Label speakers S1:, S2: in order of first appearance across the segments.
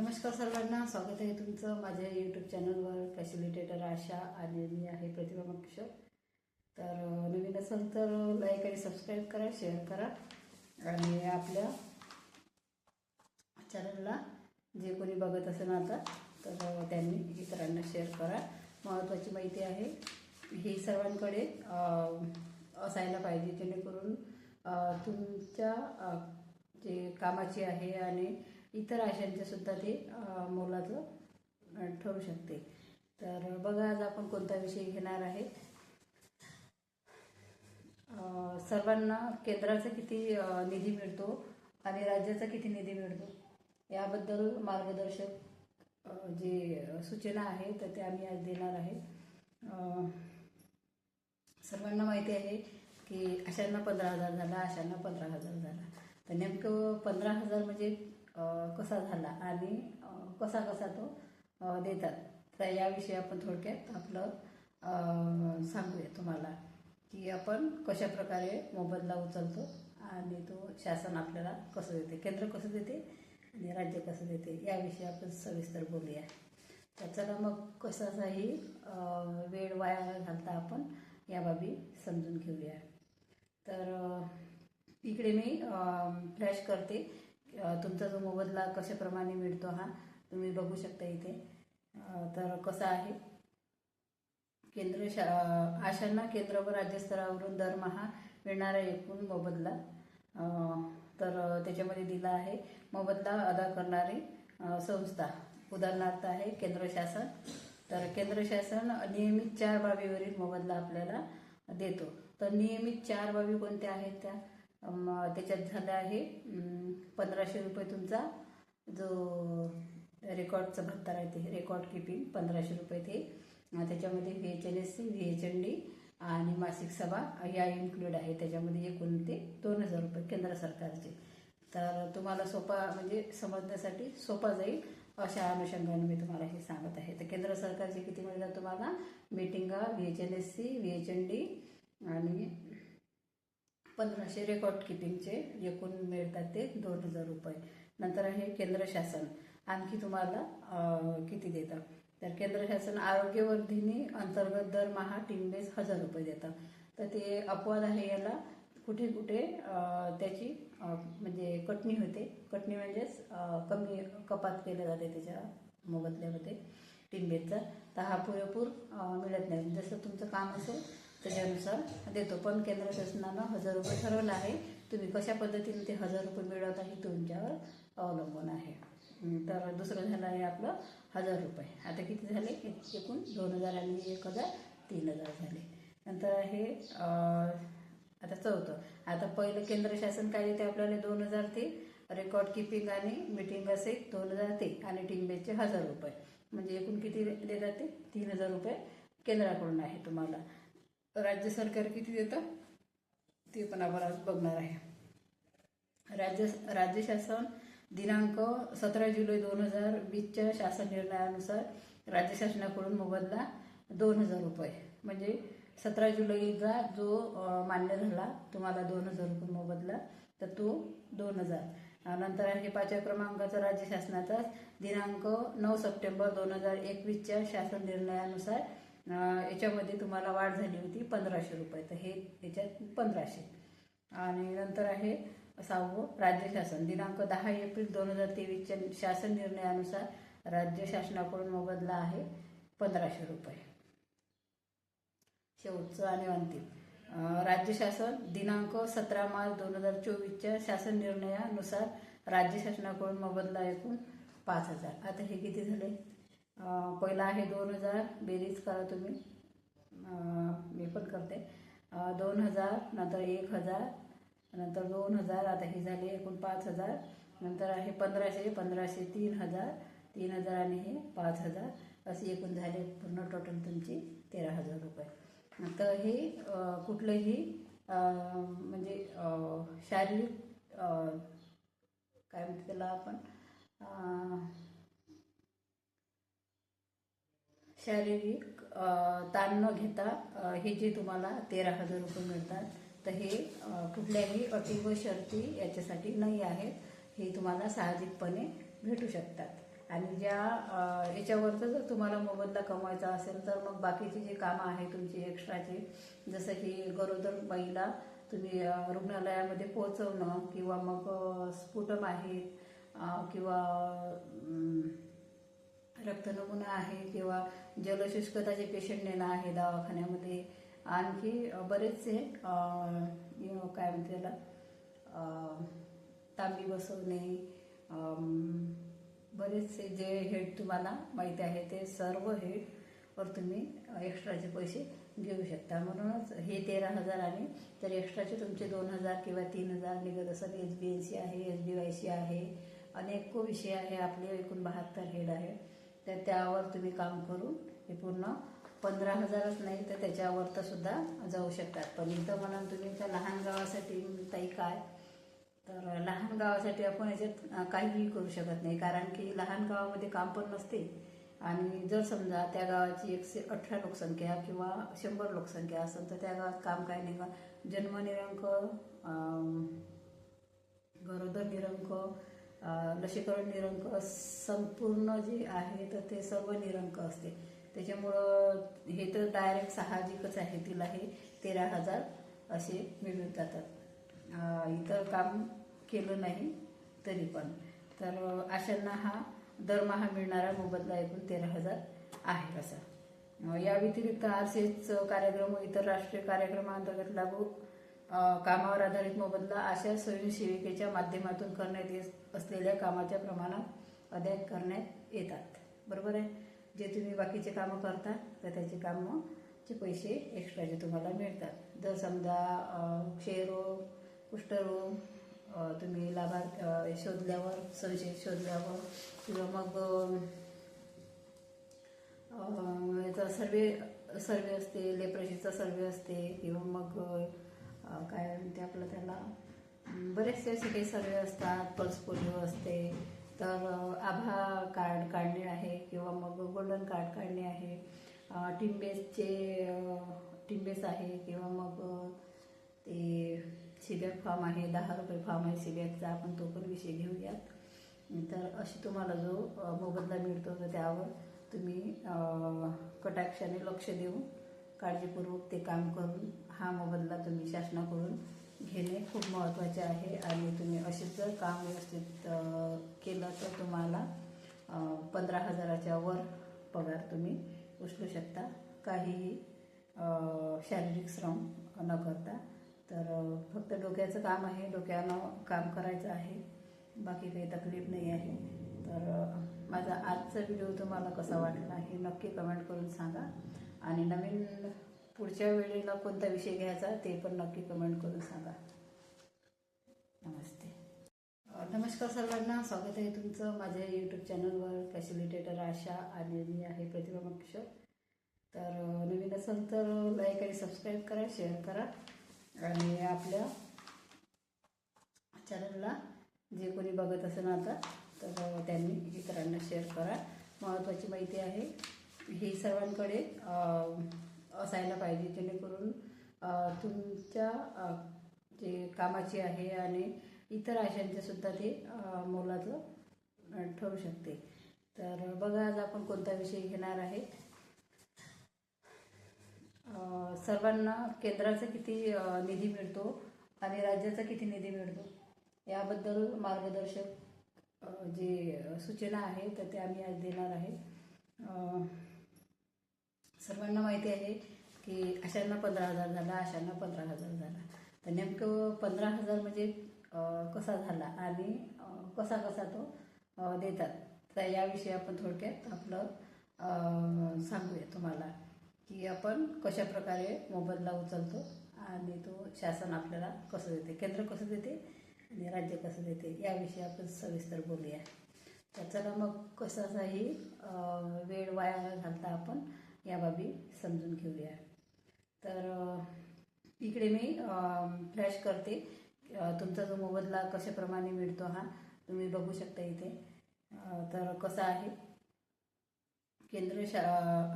S1: नमस्कार सर्वांना स्वागत आहे तुमचं माझ्या यूट्यूब चॅनलवर फॅसिलिटेटर आशा आणि मी आहे प्रतिभा मक्ष तर नवीन असेल तर लाईक आणि सबस्क्राईब करा शेअर करा. आणि आपल्या चॅनलला जे कोणी बघत असेल आता तर त्यांनी इतरांना शेअर करा. महत्त्वाची माहिती आहे ही सर्वांकडे असायला पाहिजे जेणेकरून तुमच्या जे कामाची आहे आणि इतर आशांचे सुद्धा ते मोलाचं ठरू शकते. तर बघा आज आपण कोणता विषय घेणार आहे? सर्वांना केंद्राचा किती निधी मिळतो आणि राज्याचा किती निधी मिळतो? याबद्दल मार्गदर्शक जे सूचना आहे तर ते आम्ही आज देणार आहे. सर्वांना माहिती आहे की अशांना पंधरा हजार झाला अशांना पंधरा हजार झाला. तर नेमकं पंधरा हजार म्हणजे कसा झाला आणि कसा कसा तो देतात. तर याविषयी आपण थोडक्यात आपलं सांगूया तुम्हाला की आपण कशा प्रकारे मोबदला उचलतो आणि तो शासन आपल्याला कसं देते केंद्र कसं देते आणि राज्य कसं देते याविषयी आपण सविस्तर बोलूया. तर चला मग कशाचाही वेळ वाया घालता आपण या बाबी समजून घेऊया. तर इकडे मी फ्लॅश करते. तुमचा जो मोबदला कशाप्रमाणे मिळतो हा तुम्ही बघू शकता इथे. तर कसा आहे? केंद्र शा आशांना केंद्र व राज्यस्तरावरून दरमहा मिळणारा एकूण मोबदला तर त्याच्यामध्ये दिला आहे मोबदला अदा करणारी संस्था. उदाहरणार्थ आहे केंद्र शासन. तर केंद्र शासन नियमित चार बाबीवरील मोबदला आपल्याला देतो. तर नियमित चार बाबी कोणत्या आहेत त्या? त्याच्यात झालं आहे पंधराशे रुपये तुमचा जो रेकॉर्डचं भत्ता राहते रेकॉर्ड किपिंग पंधराशे रुपये ते. त्याच्यामध्ये V H N S C V H N D आणि मासिक सभा या इन्क्लूड आहे. त्याच्यामध्ये एकूण ते दोन हजार रुपये केंद्र सरकारचे. तर तुम्हाला सोपा म्हणजे समजण्यासाठी सोपा जाईल अशा अनुषंगाने मी तुम्हाला हे सांगत आहे. तर केंद्र सरकारचे किती मिळतात तुम्हाला? मीटिंगा V H N S C V H N D आणि पंधराशे रेकॉर्ड किपिंगचे एकूण मिळतात ते दोन हजार रुपये. नंतर आहे केंद्र शासन. आणखी तुम्हाला किती देतं? तर केंद्र शासन आरोग्यवर्धिनी अंतर्गत दरमहा टीमबेस हजार रुपये देतं. तर ते अपवाद आहे याला. कुठे कुठे त्याची म्हणजे कटणी होते. कटणी म्हणजेच कमी कपात केल्या जाते त्याच्या मोबदल्यामध्ये टीमबेसचा तर हा पुरेपूर मिळत नाही. जसं तुमचं काम असेल त्याच्यानुसार देतो. पण केंद्र शासनानं हजार रुपये ठरवलं आहे. तुम्ही कशा पद्धतीने ते हजार रुपये मिळवत आहे तुमच्यावर अवलंबून आहे. तर दुसरं झालं आहे आपलं हजार रुपये. आता किती झाले? एकूण दोन हजार आणि एक हजार तीन हजार झाले. नंतर हे आता चौथं. आता पहिलं केंद्र शासन काय देते आपल्याला? दोन हजार ते रेकॉर्ड किपिंग आणि मीटिंग असे दोन हजार ते आणि टीमबेसचे हजार रुपये. म्हणजे एकूण किती देतात ते? तीन हजार रुपये केंद्राकडून आहे तुम्हाला. राज्य सरकार किती देतं? ते पण आपण आज बघणार आहे. राज्य राज्य शासन दिनांक सतरा जुलै दोन हजार वीसच्या शासन निर्णयानुसार राज्य शासनाकडून मोबदला दोन हजार रुपये. म्हणजे सतरा जुलैचा जो मान्य झाला तुम्हाला दोन हजार रुपये मोबदला तर तो दोन हजार. नंतर आहे पाचव्या क्रमांकाचा राज्य शासनाचा दिनांक नऊ सप्टेंबर दोन हजार एकवीसच्या शासन निर्णयानुसार याच्यामध्ये तुम्हाला वाढ झाली होती पंधराशे रुपये. तर हे याच्यात पंधराशे. आणि नंतर आहे सहावं राज्य शासन. दिनांक दहा एप्रिल दोन हजार तेवीसच्या शासन निर्णयानुसार राज्य शासनाकडून मोबदला आहे पंधराशे रुपये. शेवटचं आणि अंतिम. राज्य शासन दिनांक सतरा मार्च दोन हजार चोवीसच्या शासन निर्णयानुसार राज्य शासनाकडून मोबदला एकूण पाच हजार. आता हे किती झाले? पहिला आहे दोन हजार बेरीज करा तुम्ही. मी पण करते. दोन हजार नंतर एक हजार नंतर दोन हजार आता हे झाले एकूण पाच हजार. नंतर आहे पंधराशे पंधराशे तीन हजार तीन हजार आणि हे पाच हजार. असे एकूण झाले पूर्ण टोटल तुमची तेरा हजार रुपये. तर हे कुठलंही म्हणजे शारीरिक काय म्हणते त्याला आपण? शारीरिक ताण न घेता हे जे तुम्हाला तेरा हजार रुपये मिळतात तर हे कुठल्याही अटी व शर्ती याच्यासाठी नाही आहेत. हे तुम्हाला साहजिकपणे भेटू शकतात. आणि ज्या याच्यावरचं जर तुम्हाला मोबदला कमवायचा असेल तर मग बाकीची जी कामं आहे तुमची एक्स्ट्राची जसं की गरोदर बाईला तुम्ही रुग्णालयामध्ये पोहोचवणं किंवा मग स्फुटम आहेत किंवा अम, रक्तनमुना आहे किंवा जलशुष्कताचे पेशंट नेणं आहे दवाखान्यामध्ये. आणखी बरेचसे काय म्हणते त्याला तांबी बसवणे बरेचसे जे हेड तुम्हाला माहिती आहे ते सर्व हेडवर तुम्ही एक्स्ट्राचे पैसे घेऊ शकता. म्हणूनच हे तेरा हजार आणि तर एक्स्ट्राचे तुमचे दोन हजार किंवा तीन हजार निघत असं एच बी एन सी आहे एच बी वाय सी आहे. अनेक विषय आहे. आपले एकूण बहात्तर हेड आहे तर त्यावर तुम्ही काम करून हे पूर्ण पंधरा हजारच नाही तर त्याच्यावर तर सुद्धा जाऊ शकतात. पण इथं म्हणा तुम्ही त्या लहान गावासाठी ताई काय? तर लहान गावासाठी आपण याच्यात काहीही करू शकत नाही. कारण की लहान गावामध्ये काम पण नसते. आणि जर समजा त्या गावाची एकशे अठरा लोकसंख्या किंवा शंभर लोकसंख्या असेल तर त्या गावात काम काय नाही. का जन्म निरंक गरोदर निरंक लसीकरण निरंक संपूर्ण जे आहे तर ते सर्व निरंक असते. त्याच्यामुळं हे तर डायरेक्ट साहजिकच आहे. तिला हे तेरा हजार असे मिळून जातात. इतर काम केलं नाही तरी पण. तर अशांना हा दरमहा मिळणारा मोबदला एकूण तेरा हजार आहे असा. या व्यतिरिक्त आर कार्यक्रम इतर राष्ट्रीय कार्यक्रमांतर्गत लागू कामावर आधारित मोबदला अशा स्वयंसेविकेच्या माध्यमातून करण्यात येत असलेल्या कामाच्या प्रमाणात अद्याप करण्यात येतात. बरोबर आहे? जे तुम्ही बाकीचे कामं करता तर त्याचे कामचे पैसे एक्स्ट्राचे तुम्हाला मिळतात. जर समजा क्षयरोग कुष्ठरोग तुम्ही लाभार्थ शोधल्यावर संशय शोधल्यावर किंवा मग याचा सर्वे सर्वे असते लेप्रशीचा सर्वे असते किंवा मग काय म्हणते आपलं त्याला? बरेचसे असे काही सर्वे असतात पल्स पोलिओ असते. तर आभा कार्ड काढणे आहे किंवा मग गोल्डन कार्ड काढणे आहे. टिंबेसचे टिंबेस आहे किंवा मग ते सिबॅक फॉर्म आहे दहा रुपये फॉर्म आहे सिबॅकचा आपण तो पण विषय घेऊयात. तर अशी तुम्हाला जो मोबदला मिळतो तर त्यावर तुम्ही कटाक्षाने लक्ष देऊन काळजीपूर्वक ते काम करून हा मोबदला तुम्ही शासनाकडून घेणे खूप महत्त्वाचे आहे आणि तुम्ही असेच जर काम व्यवस्थित केलं तर तुम्हाला पंधरा हजाराच्या वर पगार तुम्ही उचलू शकता. काहीही शारीरिक श्रम न करता. तर फक्त डोक्याचं काम आहे डोक्यानं काम करायचं आहे. बाकी काही तकलीफ नाही आहे. तर माझा आजचा व्हिडिओ तुम्हाला कसा वाटला हे नक्की कमेंट करून सांगा. आणि नवीन पुढच्या वेळेला कोणता विषय घ्यायचा ते पण नक्की कमेंट करून सांगा. नमस्ते. नमस्कार सर्वांना. स्वागत आहे तुमचं माझ्या यूट्यूब चॅनलवर फॅसिलिटेटर आशा आणि मी आहे प्रतिभा मक्षर तर नवीन असेल तर लाईक आणि सबस्क्राईब करा शेअर करा. आणि आपल्या चॅनलला जे कोणी बघत असेल आता तर त्यांनी इतरांना शेअर करा. महत्त्वाची माहिती आहे ही सर्वांकडे असायला पाहिजे जेणेकरून तुमच्या जे कामाची आहे आणि इतर आशांचे सुद्धा ते मोलाचं ठरू शकते. तर बघा आज आपण कोणता विषय घेणार आहे? सर्वांना केंद्राचा किती निधी मिळतो आणि राज्याचा किती निधी मिळतो? याबद्दल मार्गदर्शक जे सूचना आहे तर ते आम्ही आज देणार आहे. सर्वांना माहिती आहे की अशांना पंधरा हजार झाला अशांना पंधरा हजार झाला. तर नेमकं पंधरा हजार म्हणजे कसा झाला आणि कसा कसा तो देतात. तर याविषयी आपण थोडक्यात आपलं सांगूया तुम्हाला की आपण कशा प्रकारे मोबदला उचलतो आणि तो शासन आपल्याला कसं देते केंद्र कसं देते आणि राज्य कसं देते याविषयी आपण सविस्तर बोलूया. तर चला मग कसाचाही वेळ वाया घालता आपण या बाबी समजून घेऊया. तर इकडे मी फ्लॅश करते. तुमचा जो मोबदला कशाप्रमाणे मिळतो हा तुम्ही बघू शकता इथे. तर कसा आहे? केंद्र शा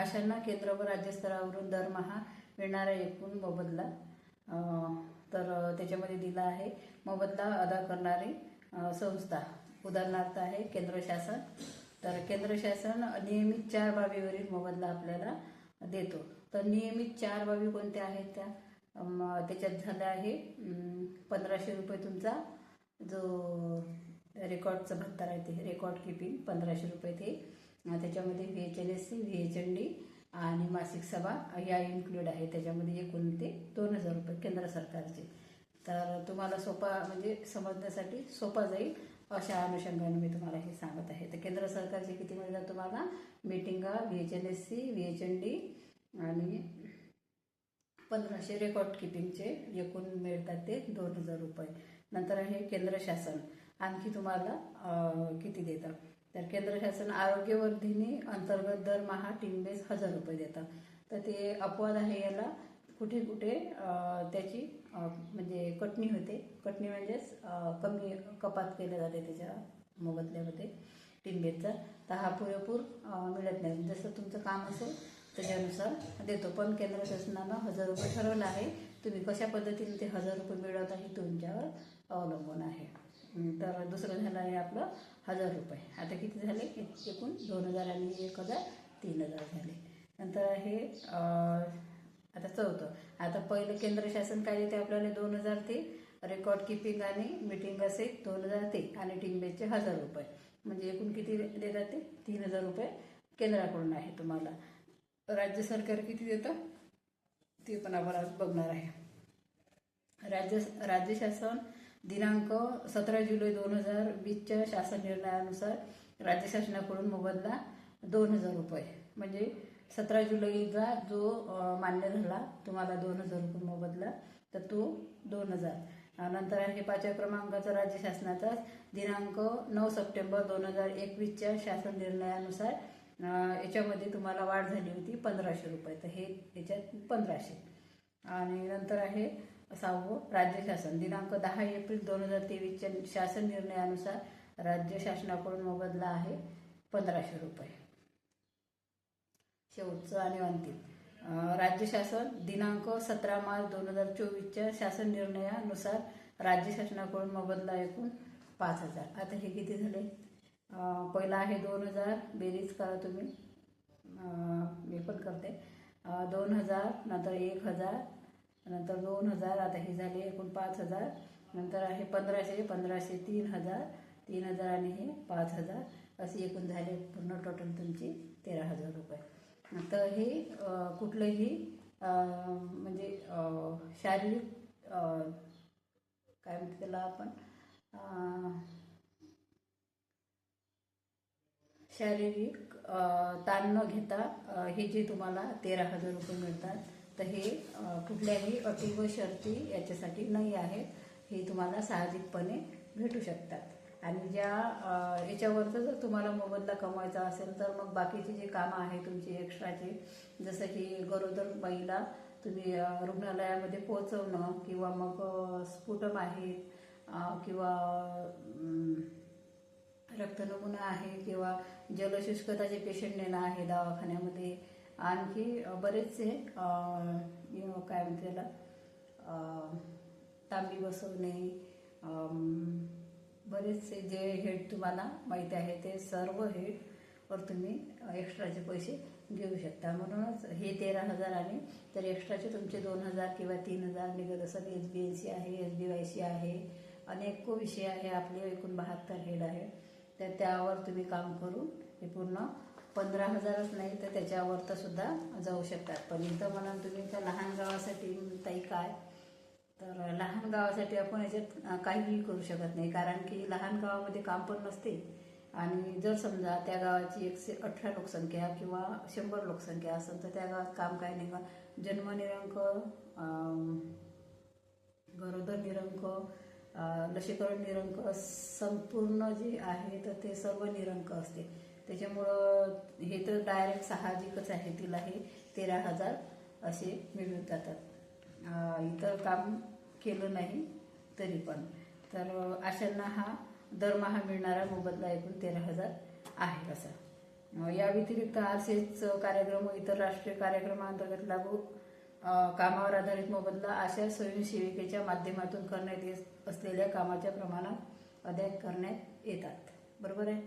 S1: आशांना केंद्र व राज्यस्तरावरून दरमहा मिळणारा एकूण मोबदला तर त्याच्यामध्ये दिला आहे मोबदला अदा करणारी संस्था. उदाहरणार्थ आहे केंद्र शासन. तर केंद्र शासन नियमित चार बाबीवरील मोबदला आपल्याला देतो. तर नियमित चार बाबी कोणत्या आहेत त्या? त्याच्यात झालं आहे पंधराशे रुपये तुमचा जो रेकॉर्डचं भत्ता राहते रेकॉर्ड किपिंग पंधराशे रुपये ते. त्याच्यामध्ये V H L S C V H N D आणि मासिक सभा या इन्क्लूड आहे. त्याच्यामध्ये एकूण ते दोन हजार रुपये केंद्र सरकारचे. तर तुम्हाला सोपा म्हणजे समजण्यासाठी सोपा जाईल. अशा अनुषंगाने मी तुम्हाला हे सांगत आहे. तर केंद्र सरकारचे किती मिळतात तुम्हाला? मीटिंगा V H L S C V H N D आणि पंधराशे रेकॉर्ड किपिंगचे एकूण मिळतात ते दोन हजार रुपये. नंतर आहे केंद्र शासन. आणखी तुम्हाला किती देतं? तर केंद्र शासन आरोग्यवर्धिनी अंतर्गत दरमहा टीम बेस हजार रुपये देतं. तर ते अपवाद आहे याला. कुठे कुठे त्याची म्हणजे कटणी होते. कटणी म्हणजेच कमी कपात केल्या जाते त्याच्या मोबदल्यामध्ये टिंबेचा तर हा पुरेपूर मिळत नाही. जसं तुमचं काम असेल त्याच्यानुसार देतो. पण केंद्र शासनानं हजार रुपये ठरवलं आहे. तुम्ही कशा पद्धतीने ते हजार रुपये मिळवत आहे तुमच्यावर अवलंबून आहे. तर दुसरं झालं आहे आपलं हजार रुपये. आता किती झाले? एकूण दोन हजार आणि एक हजार तीन हजार झाले. नंतर हे आता चौथं. आता पहिलं केंद्र शासन कायदे ते आपल्याला? दोन हजार ते रेकॉर्ड किपिंग आणि मीटिंग असे दोन हजार ते. आणि टीमबेसचे हजार रुपये. म्हणजे एकूण किती देतात ते? तीन हजार रुपये केंद्राकडून आहे तुम्हाला. राज्य सरकार किती देतं? ते पण आपण आज बघणार आहे. राज्य राज्य शासन दिनांक सतरा जुलै दोन हजार वीसच्या शासन निर्णयानुसार राज्य शासनाकडून मोबदला दोन हजार रुपये. म्हणजे सतरा जुलैला जो मान्य झाला तुम्हाला दोन हजार रुपये मोबदला तर तो दोन हजार. नंतर आहे पाचव्या क्रमांकाचा राज्य शासनाचा दिनांक नऊ सप्टेंबर दोन हजार एकवीसच्या शासन निर्णयानुसार याच्यामध्ये तुम्हाला वाढ झाली होती पंधराशे रुपये. तर हे याच्यात पंधराशे. आणि नंतर आहे सहावं राज्य शासन. दिनांक दहा एप्रिल दोन हजार तेवीसच्या शासन निर्णयानुसार राज्य शासनाकडून मोबदला आहे पंधराशे रुपये. शेवटचं आणि अंतिम. राज्य शासन दिनांक सतरा मार्च दोन हजार चोवीसच्या शासन निर्णयानुसार राज्य शासनाकडून मोबदला एकूण पाच हजार. आता हे किती झाले? पहिला आहे दोन हजार बेरीज करा तुम्ही. मी पण करते. दोन हजार नंतर एक हजार नंतर दोन हजार आता हे झाले एकूण पाच हजार. नंतर आहे पंधराशे पंधराशे तीन हजार तीन हजार आणि हे पाच हजार. असे एकूण झाले पूर्ण टोटल तुमची तेरा हजार रुपये. तर हे कुठलंही म्हणजे शारीरिक काय म्हणते त्याला आपण शारीरिक ताण न घेता हे जे तुम्हाला तेरा हजार रुपये मिळतात तर हे कुठल्याही अटी व शर्ती याच्यासाठी नाही आहेत हे तुम्हाला साहजिकपणे भेटू शकतात. आणि ज्या याच्यावरचं जर तुम्हाला मोबदला कमवायचा असेल तर मग बाकीचे जे कामं आहे तुमचे एक्स्ट्राचे जसं की गरोदर बाईला तुम्ही रुग्णालयामध्ये पोहोचवणं किंवा मग स्फुटम आहे किंवा रक्तनमुना आहे किंवा जलशुष्कताचे पेशंट नेणं आहे दवाखान्यामध्ये आणखी बरेचसे काय म्हणते त्याला तांबी बसवणे बरेचसे जे हेड तुम्हाला माहिती आहे ते सर्व हेडवर तुम्ही एक्स्ट्राचे पैसे घेऊ शकता. म्हणूनच हे तेरा हजार आणि तर एक्स्ट्राचे तुमचे दोन हजार किंवा तीन हजार निघत असत. एस बी एन सी आहे एस बी वाय सी आहे अनेक विषय आहे. आपले एकूण बहात्तर हेड आहे. तर त्यावर तुम्ही काम करून हे पूर्ण पंधरा हजारच नाही तर त्याच्यावर तर सुद्धा जाऊ शकतात. पण इथं म्हणाल तुम्ही त्या लहान गावासाठी ताई काय? तर लहान गावासाठी आपण याच्यात काहीही करू शकत नाही. कारण की लहान गावामध्ये काम पण नसते. आणि जर समजा त्या गावाची एकशे अठरा लोकसंख्या किंवा शंभर लोकसंख्या असेल तर त्या गावात काम काय नाही का? जन्मनिरंक गरोदर निरंक लसीकरण निरंक संपूर्ण जे आहे तर ते सर्व निरंक असते. त्याच्यामुळं हे तर डायरेक्ट साहजिकच आहे. तिला हे तेरा हजार असे मिळून जातात. इतर काम केलं नाही तरी पण. तर अशांना हा दरमहा मिळणारा मोबदला एकूण तेरा हजार आहे असा. या व्यतिरिक्त आरसेच कार्यक्रम व इतर राष्ट्रीय कार्यक्रमांतर्गत लागू कामावर आधारित मोबदला अशा स्वयंसेविकेच्या माध्यमातून करण्यात येत असलेल्या कामाच्या प्रमाणात अद्याप करण्यात येतात. बरोबर आहे?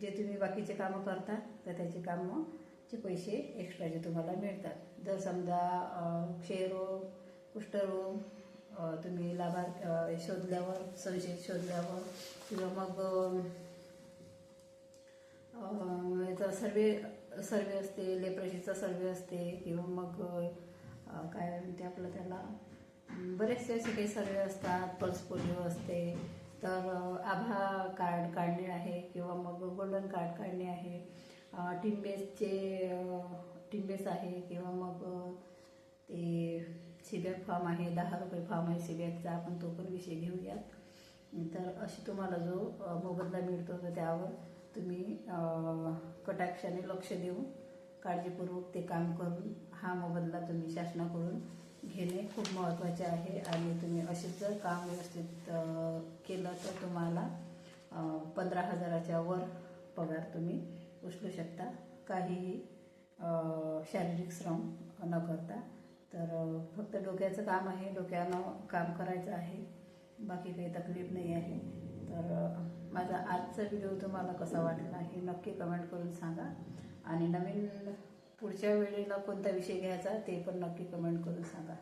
S1: जे तुम्ही बाकीचे कामं करता तर त्याचे कामं चे पैसे एक्स्ट्राचे तुम्हाला मिळतात. जर समजा अ, क्षयरोग कुष्ठरोग तुम्ही लाभार्थ शोधल्यावर संशयित शोधल्यावर किंवा मग याचा सर्वे सर्वे असते लेप्रशीचा सर्वे असते किंवा मग काय म्हणते आपलं त्याला बरेचसे असे काही सर्वे असतात पल्स पोलिओ असते तर आभा कार्ड काढणे आहे किंवा मग गोल्डन कार्ड काढणे आहे टिंबेसचे टिंबेस आहे किंवा मग ते ते सीबॅक फॉर्म आहे दहा रुपये फॉर्म आहे सीबॅकचा आपण तो पण विषय घेऊयात. तर अशी तुम्हाला जो मोबदला मिळतो तर त्यावर तुम्ही कटाक्षाने लक्ष देऊन काळजीपूर्वक ते काम करून हा मोबदला तुम्ही शासनाकडून घेणे खूप महत्त्वाचे आहे. आणि तुम्ही असेच जर काम व्यवस्थित केलं तर तुम्हाला पंधरा हजाराच्या वर पगार तुम्ही उचलू शकता. काहीही शारीरिक श्रम न करता. तर फक्त डोक्याचं काम आहे डोक्यानं काम करायचं आहे. बाकी काही तकलीफ नाही आहे. तर माझा आजचा व्हिडिओ तुम्हाला कसा वाटला हे नक्की कमेंट करून सांगा. आणि नवीन पुढच्या वेळेला कोणता विषय घ्यायचा ते पण नक्की कमेंट करून सांगा.